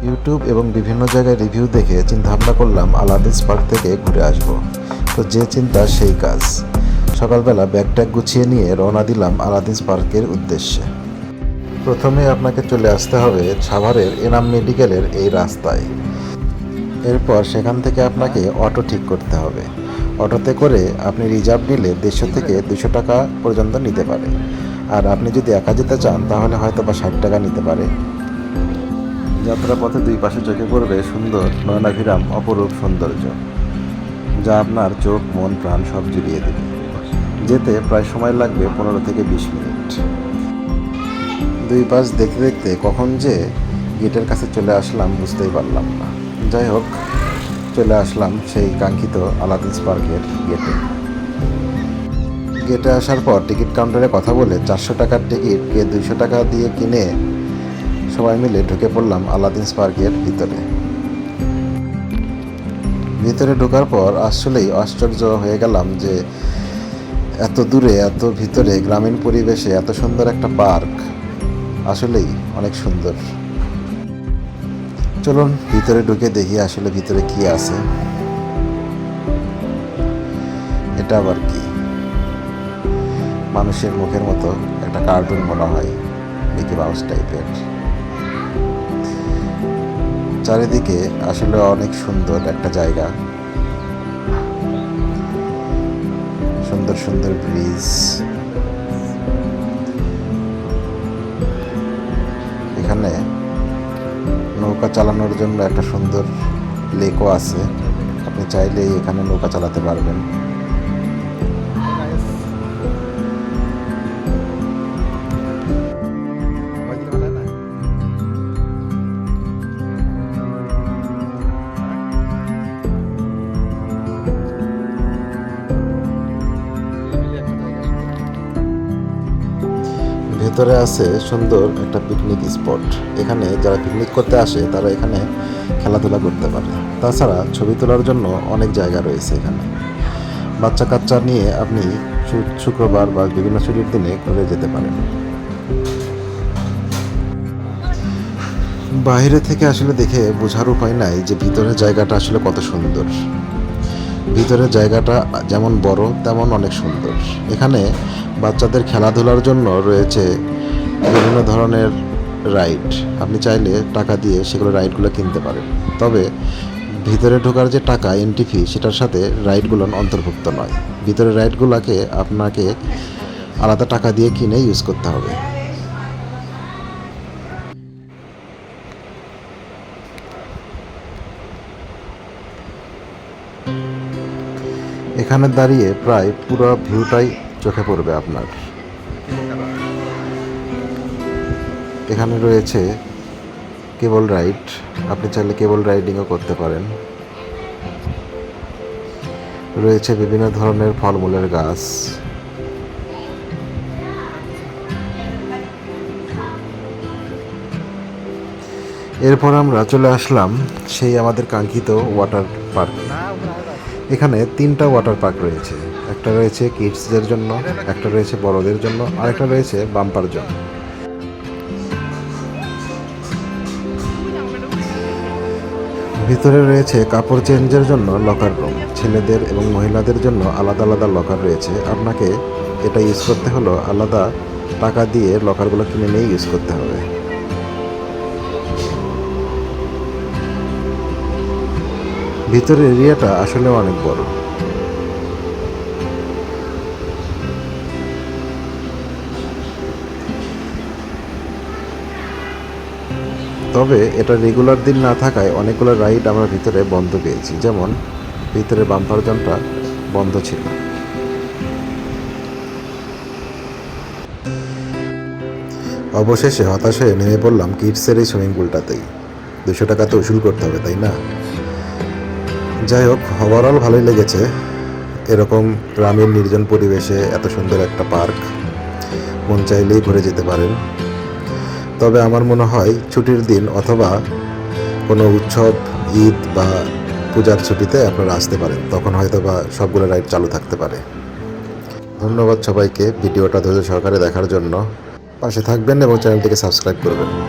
YouTube এবং বিভিন্ন জায়গায় রিভিউ দেখে চিন্তাভাবনা করলাম, আলাদিস পার্ক থেকে ঘুরে আসব। তো যে চিন্তা, সেই কাজ। সকালবেলা ব্যাগ ট্যাগ গুছিয়ে নিয়ে রওনা দিলাম আলাদিস পার্কের উদ্দেশ্যে। প্রথমে আপনাকে চলে আসতে হবে সাভারের এনাম মেডিকেলের এই রাস্তায়। এরপর সেখান থেকে আপনাকে অটো ঠিক করতে হবে। অটোতে করে আপনি রিজার্ভ নিলে দেড়শো থেকে দুশো টাকা পর্যন্ত নিতে পারে। আর আপনি যদি একা যেতে চান, তাহলে হয়তো বা ষাট টাকা নিতে পারে। যাত্রা পথে দুই পাশে চোখে পড়বে সুন্দর, নয়নাভিরাম, অপরূপ সৌন্দর্য, যা আপনার চোখ, মন, প্রাণ সব জুড়িয়ে দেবে। যেতে প্রায় সময় লাগবে পনেরো থেকে বিশ মিনিট। দুই পাশ দেখতে দেখতে কখন যে গেটের কাছে চলে আসলাম বুঝতেই পারলাম না। যাই হোক, চলে আসলাম সেই কাঙ্ক্ষিত আলাদিস পার্কের গেটে। গেটে আসার পর টিকিট কাউন্টারে কথা বলে চারশো টাকার টিকিট কে দুইশো টাকা দিয়ে কিনে সবাই মিলে ঢুকে পড়লাম আলাদিস পার্কের ভিতরে। ভিতরে ঢোকার পর আসলেই আশ্চর্য হয়ে গেলাম যে এত দূরে, এত ভিতরে গ্রামীণ পরিবেশে এত সুন্দর একটা পার্ক আসলেই অনেক সুন্দর। চলুন ভিতরে ঢুকে দেখি আসলে ভিতরে কি আছে। এটা আবার কি? মানুষের মুখের মতো একটা কার্টুন মনে হয় মিকি মাউস টাইপের চারিদিকে আসলে অনেক সুন্দর একটা জায়গা। সুন্দর সুন্দর ব্রিজ। এখানে নৌকা চালানোর জন্য একটা সুন্দর লেকও আছে। আপনি চাইলেই এখানে নৌকা চালাতে পারবেন। ভেতরে আছে সুন্দর একটা পিকনিক স্পট এখানে যারা পিকনিক করতে আসে, তারা এখানে খেলাধুলা করতে পারে। তাছাড়া ছবি তোলার জন্য অনেক জায়গা রয়েছে এখানে। বাচ্চা কাচ্চা নিয়ে আপনি শুক্রবার বা বিভিন্ন ছুটির দিনে ঘুরে যেতে পারেন। বাইরে থেকে আসলে দেখে বোঝার উপায় নাই যে ভিতরের জায়গাটা আসলে কত সুন্দর। ভিতরের জায়গাটা যেমন বড়, তেমন অনেক সুন্দর। এখানে বাচ্চাদের খেলাধুলার জন্য রয়েছে বিভিন্ন ধরনের রাইড। আপনি চাইলে টাকা দিয়ে সেগুলো রাইডগুলো কিনতে পারেন। তবে ভিতরে ঢোকার যে টাকা এন্ট্রি ফি সেটার সাথে রাইডগুলো অন্তর্ভুক্ত নয়। ভিতরের রাইডগুলোকে আপনাকে আলাদা টাকা দিয়ে কিনে ইউজ করতে হবে। এখানে দাঁড়িয়ে প্রায় পুরো ভিউটাই চোখে পড়বে আপনার। এখানে রয়েছে কেবল রাইড। আপনি চাইলে কেবল রাইডিংও করতে পারেন। রয়েছে বিভিন্ন ধরনের ফলমূলের গাছ। এরপর আমরা চলে আসলাম সেই আমাদের কাঙ্ক্ষিত ওয়াটার পার্ক এখানে তিনটা ওয়াটার পার্ক রয়েছে। একটা রয়েছে কিডসদের জন্য, একটা রয়েছে বড়দের জন্য আর একটা রয়েছে বাম্পার জন্য ভিতরে রয়েছে কাপড় চেঞ্জের জন্য লকার রুম ছেলেদের এবং মহিলাদের জন্য আলাদা আলাদা লকার রয়েছে। আপনাকে এটা ইউজ করতে হলো আলাদা টাকা দিয়ে লকারগুলো কিনে নিয়ে ইউজ করতে হবে। ভিতরের এরিয়াটা আসলে অনেক বড়। তবে এটা রেগুলার দিন না থাকায় অনেকগুলো রাইড আমরা ভিতরে বন্ধ পেয়েছি। যেমন, ভিতরে বাম্পার জনটা বন্ধ ছিল। অবশেষে হতাশ হয়ে নেমে পড়লাম কিডসের এই সুইমিং পুলটাতেই দুশো টাকা তো উসুল করতে হবে, তাই না? যাই হোক ওভারঅল ভালোই লেগেছে। এরকম গ্রামীণ নির্জন পরিবেশে এত সুন্দর একটা পার্ক মন চাইলেই ঘুরে যেতে পারেন। তবে আমার মনে হয় ছুটির দিন অথবা কোনো উৎসব, ঈদ বা পূজার ছুটিতে আপনারা আসতে পারেন। তখন হয়তো বা সবগুলো রাইড চালু থাকতে পারে। ধন্যবাদ সবাইকে ভিডিওটা ধৈর্য সহকারে দেখার জন্য। পাশে থাকবেন এবং চ্যানেলটিকে সাবস্ক্রাইব করবেন।